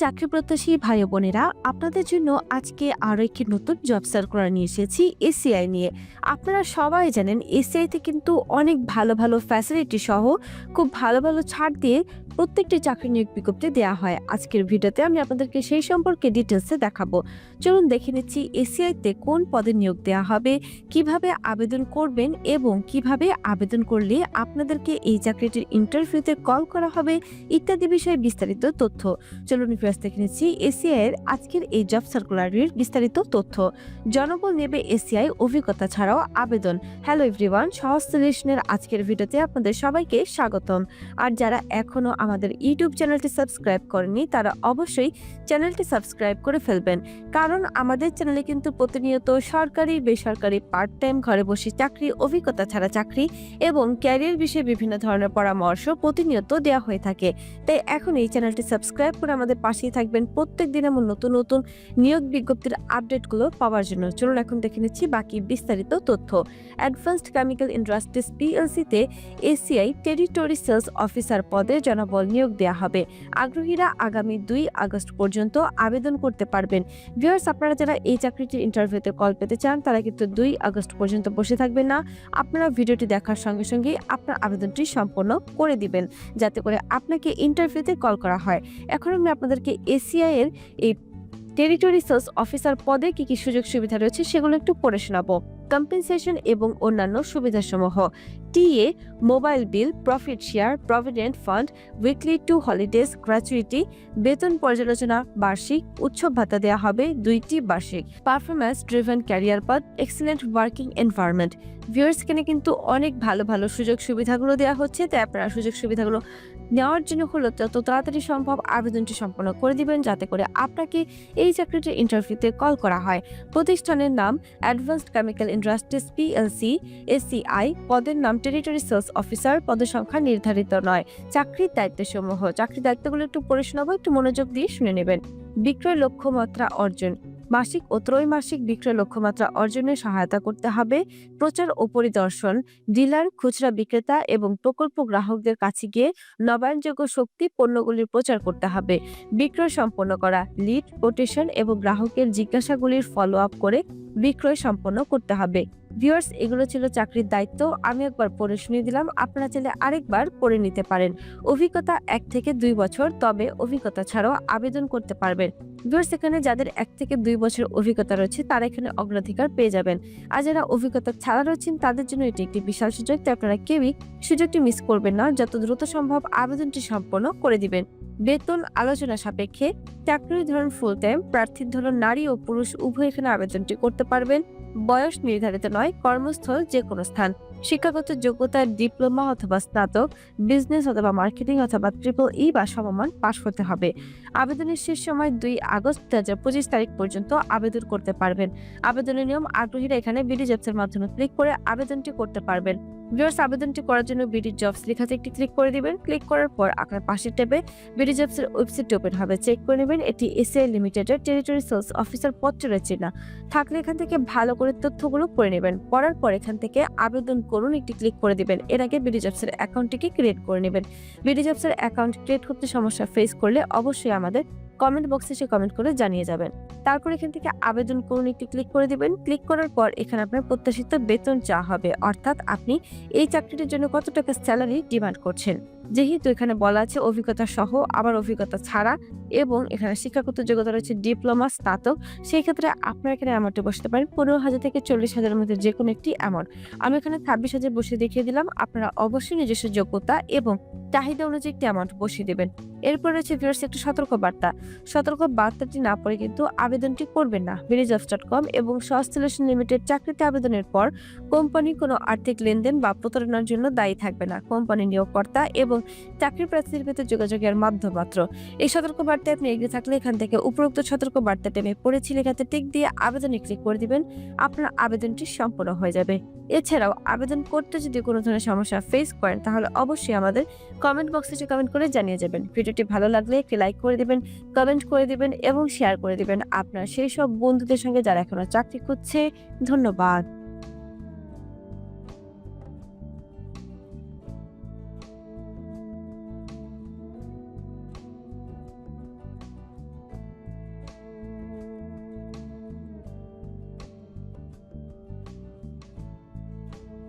চাকরি প্রত্যাশী ভাই বোনেরা, আপনাদের জন্য আজকে আরও একটি নতুন জব সার্কুলার নিয়ে এসেছি এসিআই নিয়ে। আপনারা সবাই জানেন এসিআইতে কিন্তু অনেক ভালো ভালো ফ্যাসিলিটি সহ খুব ভালো ভালো ছাড় দিয়ে প্রত্যেকটি চাকরি নিয়োগ বিজ্ঞপ্তি দেওয়া হয়। আজকের ভিডিওতে আমি আপনাদেরকে সেই সম্পর্কে ডিটেলসে দেখাবো। চলুন দেখে নিচ্ছি এসিআইতে কোন পদে নিয়োগ দেওয়া হবে, কীভাবে আবেদন করবেন এবং কীভাবে আবেদন করলে আপনাদেরকে এই চাকরিটির ইন্টারভিউতে কল করা হবে ইত্যাদি বিষয়ে বিস্তারিত তথ্য। চলুন ফিরাজ দেখে নিচ্ছি এসিআই এর আজকের এই জব সার্কুলারের বিস্তারিত তথ্য। জনবল নেবে এসিআই অভিজ্ঞতা ছাড়াও আবেদন। হ্যালো এভরিওয়ান সহজ আজকের ভিডিওতে আপনাদের সবাইকে স্বাগতম। আর যারা এখনও আমাদের ইউটিউব চ্যানেলটি সাবস্ক্রাইব করেনি, তারা অবশ্যই চ্যানেলটি সাবস্ক্রাইব করে ফেলবেন। কারণ আমাদের চ্যানেলে কিন্তু প্রতিনিয়ত সরকারি, বেসরকারি পার্ট টাইম ঘরে বসে চাকরি, অভিজ্ঞতা ছাড়া চাকরি এবং ক্যারিয়ার বিষয়ে বিভিন্ন ধরনের পরামর্শ প্রতিনিয়ত দেওয়া হয়ে থাকে। তাই এখন এই চ্যানেলটি সাবস্ক্রাইব করে আমাদের পাশেই থাকবেন প্রত্যেক দিন এমন নতুন নতুন নিয়োগ বিজ্ঞপ্তির আপডেটগুলো পাওয়ার জন্য। চলুন এখন দেখে নিচ্ছি বাকি বিস্তারিত তথ্য। অ্যাডভান্সড কেমিক্যাল ইন্ডাস্ট্রিজ পিএলসিতে এসিআই টেরিটরি সেলস অফিসার পদে জনবল নিয়োগ দেওয়া হবে। আগ্রহীরা আগামী দুই আগস্ট পর্যন্ত আবেদন করতে পারবেন। ভিউয়ার্স, আপনারা যারা এই চাকরিটির ইন্টারভিউতে কল পেতে চান, তারা কিন্তু দুই আগস্ট পর্যন্ত বসে থাকবেন না। আপনারা ভিডিওটি দেখার সঙ্গে সঙ্গে আপনার আবেদনটি সম্পন্ন করে দিবেন, যাতে করে আপনাকে ইন্টারভিউতে কল করা হয়। এখন আমি আপনাদেরকে এসিআই এর এই টেরিটরি সেলস অফিসার পদে কি কি সুযোগ সুবিধা রয়েছে সেগুলো একটু পড়ে শোনাবো। কম্পেনসেশন এবং অন্যান্য সুবিধাসমূহ। TA mobile bill, profit share, provident fund, weekly two holidays, gratuity, বেতন পর্যালোচনা, বার্ষিক, উৎসব ভাতা দেওয়া হবে দুইটি বার্ষিক। পারফরমেন্স ড্রিভেন ক্যারিয়ার পথ, এক্সিলেন্ট ওয়ার্কিং এনভায়রনমেন্ট। ভিউয়ার্সকে কিন্তু অনেক ভালো ভালো সুযোগ সুবিধাগুলো দেওয়া হচ্ছে, তাই আপনারা সুযোগ সুবিধাগুলো নেওয়ার জন্য হলো যত তাড়াতাড়ি সম্ভব আবেদনটি সম্পন্ন করে দিবেন, যাতে করে আপনাকে এই চাকরিটির ইন্টারভিউতে কল করা হয়। প্রতিষ্ঠানের নাম advanced chemical industries PLC ACI পদের নাম টেরিটরি সেলস অফিসার পদের সংখ্যা নির্ধারিত নয়। চাকরির দায়িত্বসমূহ। চাকরির দায়িত্বগুলো একটু পড়ে শোনাবো, একটু মনোযোগ দিয়ে শুনে নেবেন। বিক্রয় লক্ষ্যমাত্রা অর্জন। মাসিক ও ত্রৈমাসিক বিক্রয় লক্ষ্যমাত্রা অর্জনে সহায়তা করতে হবে। প্রচার ও পরিদর্শন। ডিলার, খুচরা বিক্রেতা এবং প্রকল্প গ্রাহকদের কাছে গিয়ে নবায়নযোগ্য শক্তি পণ্যগুলির প্রচার করতে হবে। বিক্রয় সম্পন্ন করা, লিড, কোটেশন এবং গ্রাহকের জিজ্ঞাসাগুলির ফলো আপ করে বিক্রয় সম্পন্ন করতে হবে। ভিউয়ার্স এগুলো ছিল চাকরির দায়িত্ব। আমি একবার পড়ে শুনিয়ে দিলাম। আপনারা চাইলে আরেকবার পড়ে নিতে পারেন। অভিজ্ঞতা এক থেকে দুই বছর, তবে অভিজ্ঞতা ছাড়াও আবেদন করতে পারবেন। ভিউয়ার্স এখানে যাদের এক থেকে দুই বছর অভিজ্ঞতা রয়েছে, তারা এখানে অগ্রাধিকার পেয়ে যাবেন। আর যারা অভিজ্ঞতা ছাড়া রয়েছেন, তাদের জন্য এটি একটি বিশাল সুযোগ। তাই আপনারা কেউই সুযোগটি মিস করবেন না। যত দ্রুত সম্ভব আবেদনটি সম্পন্ন করে দিবেন। বেতন আলোচনা সাপেক্ষে চাকরির ধরন ফুল টাইম প্রার্থীর ধরন নারী ও পুরুষ উভয় এখানে আবেদনটি করতে পারবেন। বয়স নির্ধারিত নয়, কর্মস্থল যে কোনো স্থান। শিক্ষাগত যোগ্যতার ডিপ্লোমা অথবা স্নাতক, বিজনেস অথবা মার্কেটিং অথবা ট্রিপল ই বা সমমান পাশ হতে হবে। আবেদনের শেষ সময় দুই আগস্ট দু হাজার পঁচিশ তারিখ পর্যন্ত আবেদন করতে পারবেন। আবেদনের নিয়ম আগ্রহীরা এখানে বিডি জবসের মাধ্যমে ক্লিক করে আবেদনটি করতে পারবেন। ভিউয়ার্স আবেদনটি করার জন্য বিডি জবস লেখাতে একটি ক্লিক করে দিবেন। ক্লিক করার পর আপনার পাশের ট্যাবে বিডি জবসের ওয়েবসাইটটি ওপেন হবে। চেক করে নেবেন, এটি এসিআই লিমিটেডের টেরিটরি সেলস অফিসার পত্র রয়েছে না থাকলে এখান থেকে ভালো করে তথ্যগুলো পড়ে নেবেন। পড়ার পর এখান থেকে আবেদন করুন, একটি ক্লিক করে দিবেন। এর আগে বিডি জবসের অ্যাকাউন্টটিকে ক্রিয়েট করে নেবেন। বিডি জবসের অ্যাকাউন্ট ক্রিয়েট করতে সমস্যা ফেস করলে অবশ্যই আমাদের কমেন্ট বক্সে সে কমেন্ট করে জানিয়ে যাবেন। তারপর এখান থেকে আবেদন করুন, একটি ক্লিক করে দেবেন। ক্লিক করার পর এখানে আপনার প্রত্যাশিত বেতন চা হবে। অর্থাৎ আপনি এই চাকরিটির জন্য কত টাকা স্যালারি ডিমান্ড করছেন। যেহেতু এখানে বলা আছে অভিজ্ঞতা সহ, আবার অভিজ্ঞতা ছাড়া এবং এখানে শিক্ষাগত যোগ্যতা রয়েছে ডিপ্লোমা স্নাতক। সেই ক্ষেত্রে আপনারা এখানে অ্যামাউন্টে বসতে পারেন পনেরো হাজার থেকে চল্লিশ হাজারের মধ্যে যে কোনো একটি অ্যামাউন্ট আমি এখানে ছাব্বিশ হাজার বসে দেখিয়ে দিলাম। আপনারা অবশ্যই নিজস্ব যোগ্যতা এবং চাহিদা অনুযায়ী একটি অ্যামাউন্ট বসিয়ে দেবেন। এরপর রয়েছে ভিউয়ার্স একটি সতর্ক বার্তা সতর্ক বার্তাটি না পড়ে কিন্তু আবেদনটি করবেন না। বিডিজবস ডট কম এবং সস্টেলেশন লিমিটেড চাকরিতে আবেদনের পর কোম্পানি কোনো আর্থিক লেনদেন বা প্রতারণার জন্য দায়ী থাকবে না। কোম্পানি নিয়োগকর্তা এবং চাকরি প্রার্থীর ভেতর যোগাযোগের মাধ্যম মাত্র এই সতর্ক বার্তায় আপনি এগিয়ে থাকলে এখান থেকে উপরোক্ত সতর্ক বার্তাটি আমি পড়েছি লেখাতে টিক দিয়ে আবেদনে ক্লিক করে দিবেন, আপনার আবেদনটি সম্পূর্ণ হয়ে যাবে। এছাড়াও আবেদন করতে যদি কোনো ধরনের সমস্যা ফেস করেন, তাহলে অবশ্যই আমাদের কমেন্ট বক্সে কমেন্ট করে জানিয়ে যাবেন। ভিডিওটি ভালো লাগলে একটি লাইক করে দিবেন কমেন্ট করে দিবেন এবং শেয়ার করে দিবেন। আপনার সেই সব বন্ধুদের সঙ্গে যারা এখনও চাকরি করছে ধন্যবাদ।